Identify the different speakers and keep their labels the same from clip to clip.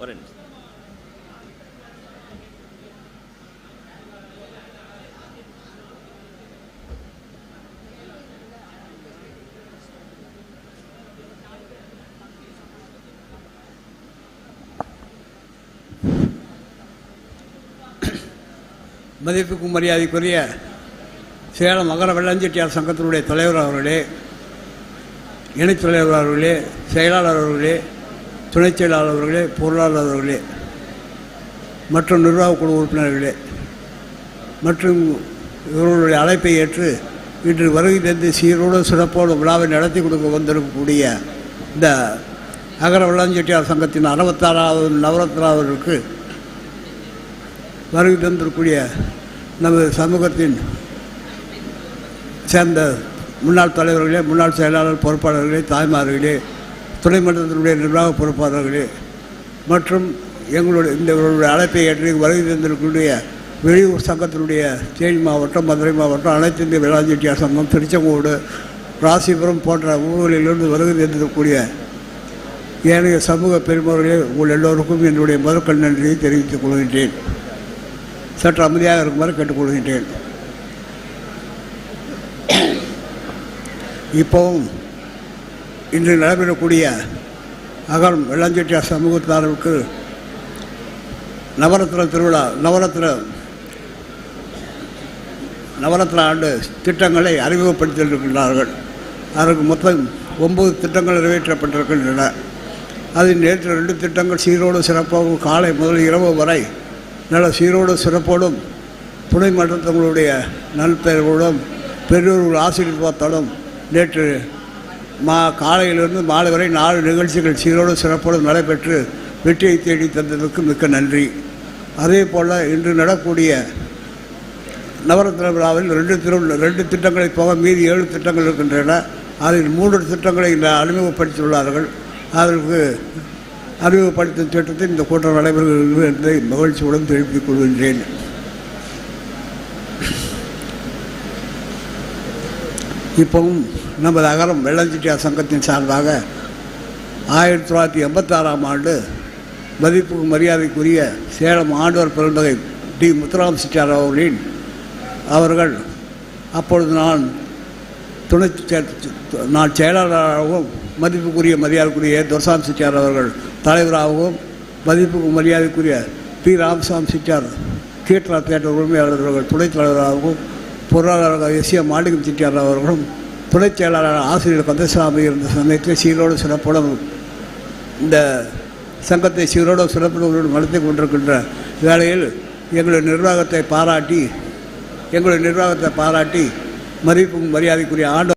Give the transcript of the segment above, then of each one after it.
Speaker 1: ஒரு நிமிஷம்.
Speaker 2: மதிப்புக்கும் மரியாதைக்குரிய சேலம் மகர வெள்ளஞ்செட்டியார் சங்கத்தினுடைய தலைவர் அவர்களே இணைத் தலைவர் அவர்களே செயலாளர் அவர்களே துணைச் செயலாளர் அவர்களே பொருளாளர் அவர்களே மற்றும் நிர்வாக குழு உறுப்பினர்களே மற்றும் இவர்களுடைய அழைப்பை ஏற்று இன்று வருகை தந்து சீரோடு சிறப்போடு விழாவை நடத்தி கொடுக்க வந்திருக்கக்கூடிய இந்த நகர வெள்ளஞ்செட்டியார் சங்கத்தின் அறுபத்தாறாவது நவரத்னாவிற்கு வருகை தந்திருக்கூடிய நமது சமூகத்தின் சேர்ந்த முன்னாள் தலைவர்களே முன்னாள் செயலாளர் பொறுப்பாளர்களே தாய்மார்களே துணை மன்றத்தினுடைய நிர்வாக பொறுப்பாளர்களே மற்றும் எங்களுடைய இந்த அழைப்பை ஏற்று வருகை தந்திருக்கக்கூடிய வெளியூர் சங்கத்தினுடைய தேனி மாவட்டம் மதுரை மாவட்டம் அனைத்து இந்திய வேளாஞ்செட்டியார் சங்கம் திருச்செங்கோடு ராசிபுரம் போன்ற ஊர்களிலிருந்து வருகை தந்திருக்கக்கூடிய ஏனைய சமூக பெருமர்களே உங்கள் எல்லோருக்கும் என்னுடைய முதற்கண் நன்றியை தெரிவித்துக் கொள்கின்றேன். சற்று அமைதியாக இருக்குமாறு கேட்டுக்கொள்கின்றேன். இப்போவும் இன்று நடைபெறக்கூடிய அகரம் வெள்ளஞ்செட்டியார் சமூகத்தாருக்கு நவரத்ன திருவிழா நவரத்ன நவரத்ன ஆண்டு திட்டங்களை அறிமுகப்படுத்தியிருக்கின்றார்கள். அதற்கு மொத்தம் ஒன்பது திட்டங்கள் நிறைவேற்றப்பட்டிருக்கின்றன. அதில் நேற்று ரெண்டு திட்டங்கள் சீரோடு சிறப்பாகவும் காலை முதல் இரவு வரை நல்ல சீரோடு சிறப்போடும் துணை மன்றத்தங்களுடைய நல்பெயர்களோடும் பெரியோர்கள் ஆசீர்வாதத்தோடும் நேற்று மா காலையிலிருந்து மாலை வரை நாலு நிகழ்ச்சிகள் சீரோடு சிறப்போடும் நடைபெற்று வெற்றியை தேடி தந்ததற்கு மிக்க நன்றி. அதே போல் இன்று நடக்கூடிய நவரத்ன விழாவில் ரெண்டு திரு ரெண்டு திட்டங்களை போக மீதி ஏழு திட்டங்கள் இருக்கின்றன. அதில் மூன்று திட்டங்களை இன்று அறிமுகப்படுத்தியுள்ளார்கள். அதற்கு அறிமுகப்படுத்தும் திட்டத்தை இந்த கூட்டம் நடைபெறுகிறது என்பதை மகிழ்ச்சியுடன் தெரிவித்துக் கொள்கின்றேன். இப்போவும் நமது அகரம் வெள்ளஞ்சிட்டியார் சங்கத்தின் சார்பாக ஆயிரத்தி தொள்ளாயிரத்தி எண்பத்தாறாம் ஆண்டு மதிப்புக்கு மரியாதைக்குரிய சேலம் ஆண்டவர் பெருந்தகை டி. முத்துராம் சிட்டார் அவர்களின் அவர்கள் அப்பொழுது நான் துணை நான் செயலாளராகவும் மதிப்புக்குரிய மரியாதைக்குரிய துரசாமி சிட்டார் அவர்கள் தலைவராகவும் மதிப்புக்கு மரியாதைக்குரிய பி. ராமசாமி சிட்டார் கீர்த்தனா தேட்டர் உரிமையாளர் அவர்கள் துணைத் தலைவராகவும் பொருளாளராக எஸ். ஏ. மாளிகம் சிட்டியார் அவர்களும் துணைச் செயலாளர் ஆசிரியர் கந்தசாமி இருந்த சமயத்தில் சீரோடு சிறப்புடன் இந்த சங்கத்தை சீரோடு சிறப்புடன் நடத்தி கொண்டிருக்கின்ற வேளையில் எங்களுடைய நிர்வாகத்தை பாராட்டி எங்களுடைய நிர்வாகத்தை பாராட்டி மதிப்பும் மரியாதைக்குரிய ஆண்டு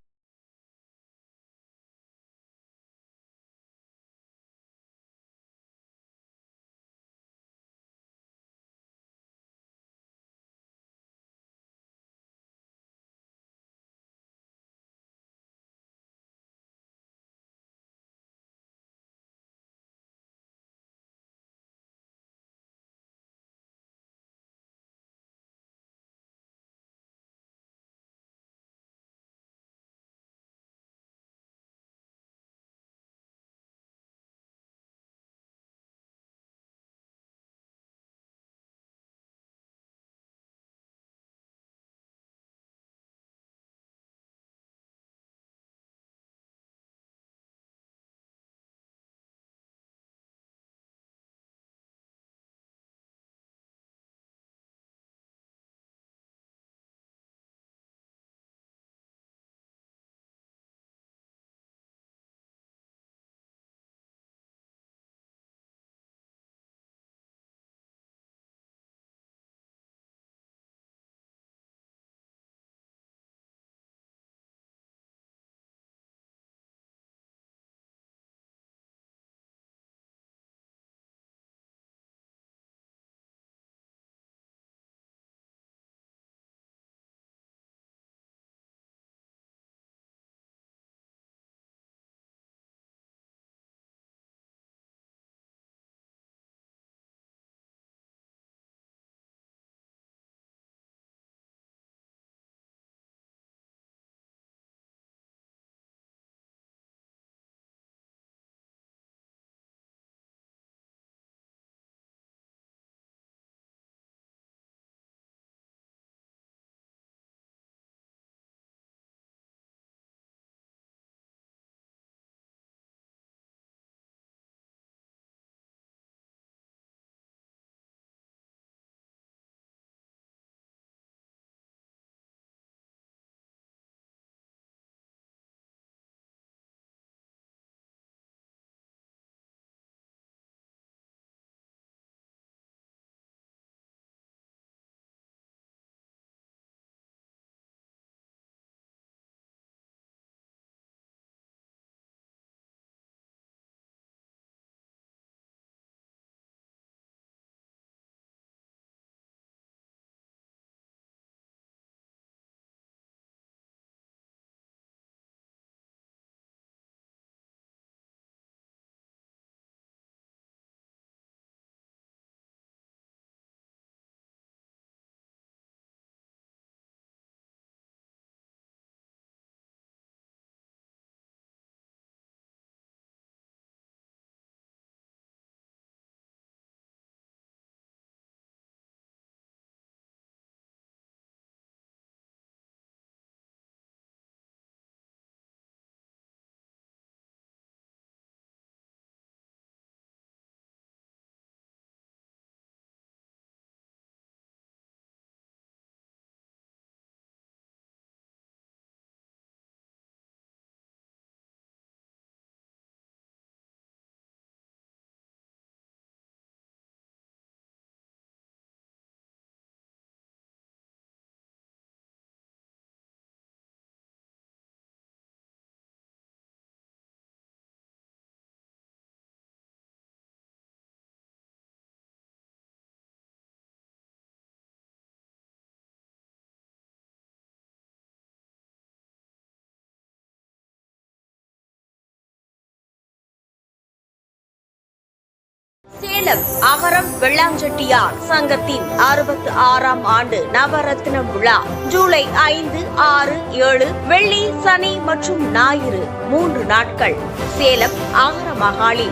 Speaker 1: சேலம் அகரம் வெள்ளாஞ்செட்டியார் சங்கத்தின் அறுபத்தி ஆறாம் ஆண்டு நவரத்ன விழா. ஜூலை ஐந்து ஆறு ஏழு வெள்ளி சனி மற்றும் ஞாயிறு மூன்று நாட்கள். சேலம் அகர மகாளி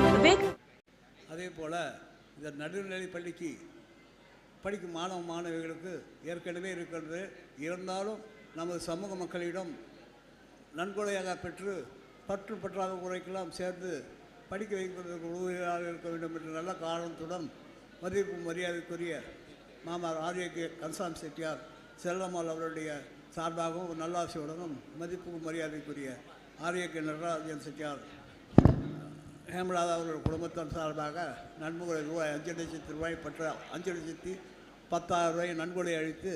Speaker 2: அதே போல் இந்த நடுநிலை பள்ளிக்கு படிக்கும் மாணவ மாணவிகளுக்கு ஏற்கனவே இருக்கிறது. இருந்தாலும் நமது சமூக மக்களிடம் நன்கொடையாக பெற்று பற்று பற்றாத உரைக்கெல்லாம் சேர்ந்து படிக்க வைப்பதற்கு உதவியாக இருக்க வேண்டும் என்ற நல்ல காரணத்துடன் மதிப்பு மரியாதைக்குரிய மாமா ஆரியக்கு கன்சாம் செட்டியார் செல்லம்மாள் அவருடைய சார்பாகவும் ஒரு நல்லாசையுடனும் மதிப்பு மரியாதைக்குரிய ஆரியக்கு நடராஜன் செட்டியார் ஹேமலாதா அவர்கள் குடும்பத்தின் சார்பாக நன்கொடை ரூபாய் அஞ்சு லட்சத்து ரூபாய் பெற்ற அஞ்சு லட்சத்தி பத்தாயிரம் ரூபாய் நன்கொடை அளித்து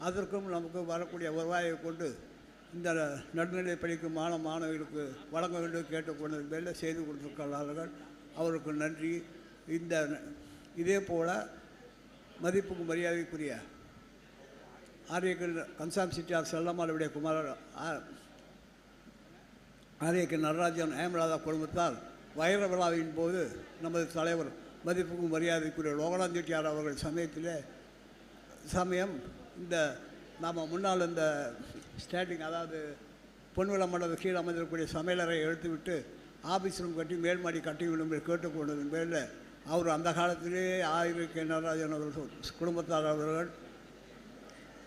Speaker 2: அதற்கும் நமக்கு வரக்கூடிய வருவாயை கொண்டு இந்த நடுநிலை படிக்கும் மாணவ மாணவிகளுக்கு வழங்க வேண்டும் கேட்டுக்கொண்டது மேலே செய்து கொடுத்துருக்கிறார்கள் அவருக்கு நன்றி. இந்த இதே போல் மதிப்புக்கு மரியாதைக்குரிய ஆரியக்கல் கன்சாம் சிட்டியார் செல்லம்மாளுடைய குமாரர் ஆ- நடராஜன் ஹேமலாதா குடும்பத்தால் வைர விழாவின் போது நமது தலைவர் மதிப்புக்கும் மரியாதைக்குரிய லோகநாத் செட்டியார் அவர்கள் சமயத்தில் சமயம் இந்த நாம் முன்னால் இந்த ஸ்டாண்டிங் அதாவது பொன்விழா மண்டபம் கீழே அமைந்திருக்கக்கூடிய சமையலறை எடுத்துவிட்டு ஆஃபீஸ் ரூம் கட்டி மேல் மாடி கட்டி விடும் என்று கேட்டுக்கொண்டதன் பேரில் அவர் அந்த காலத்திலே ஆயிரம் நடராஜன் அவர்கள் குடும்பத்தார் அவர்கள்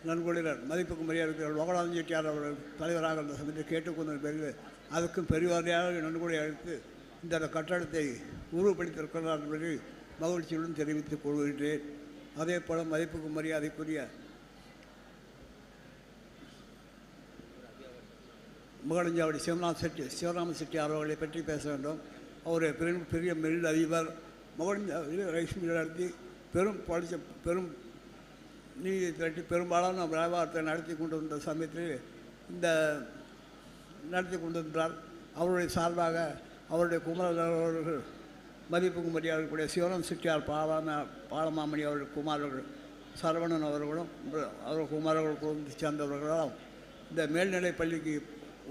Speaker 2: நன்கொடையினர் மதிப்புக்கு மரியாதை லோகநாதன் செட்டியார் அவர்கள் தலைவராக இருந்த சமயத்தில் கேட்டுக்கொண்டதன் பேரில் அதுக்கும் பெரியவாரியாக நன்கொடை அழைத்து இந்த கட்டடத்தை உருவப்படுத்தியிருக்கிறார் என்பதை மகிழ்ச்சியுடன் தெரிவித்துக் கொள்கின்றேன். அதே போல் மதிப்புக்கு மரியாதைக்குரிய முகடஞ்சாவடி சிவநாத் செட்டி சிவராம செட்டியார் அவர்களை பற்றி பேச வேண்டும். அவர் பெரும் பெரிய மில் அதிபர் முகடஞ்சாவடியில் ரைஸ் மில் நடத்தி பெரும் படித்த பெரும் நீதி திரட்டி பெரும்பாலான வியாபாரத்தை நடத்தி கொண்டு வந்த சமயத்தில் இந்த நடத்தி கொண்டிருந்தார். அவருடைய சார்பாக அவருடைய குமரன் அவர்கள் மதிப்புக்கு மரியாதைக்குரிய சிவனம் சிட்டியார் பாலமா பாலமாமணி அவர்கள் குமாரர்கள் சரவணன் அவர்களும் அவர் குமாரர்கள் குடும்பத்தை சேர்ந்தவர்களும் இந்த மேல்நிலை பள்ளிக்கு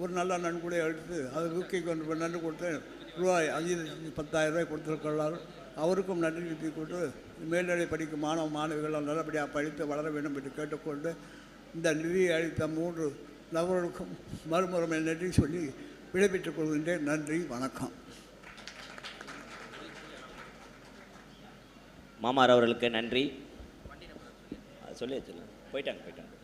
Speaker 2: ஒரு நல்ல நன்கொடை அளித்து அதை ஊக்கி கொண்டு நன்றி கொடுத்து ரூபாய் அஞ்சு லட்சத்தி பத்தாயிரம் ரூபாய் கொடுத்துருக்கிறார் அவருக்கும் நன்றி தெரிவித்துக் கொண்டு மேல்நிலை படிக்கும் மாணவ மாணவிகள் நல்லபடியாக படித்து வளர வேண்டும் என்று கேட்டுக்கொண்டு இந்த நிதியை அளித்த மூன்று நபர்களுக்கும் மறுமுறை நன்றி சொல்லி விடைபெற்றுக் கொள்கின்றேன். நன்றி வணக்கம்.
Speaker 3: மாமார் அவர்களுக்கு நன்றி. சொல்லி வச்சிடலாம் போயிட்டாங்க போயிட்டாங்க.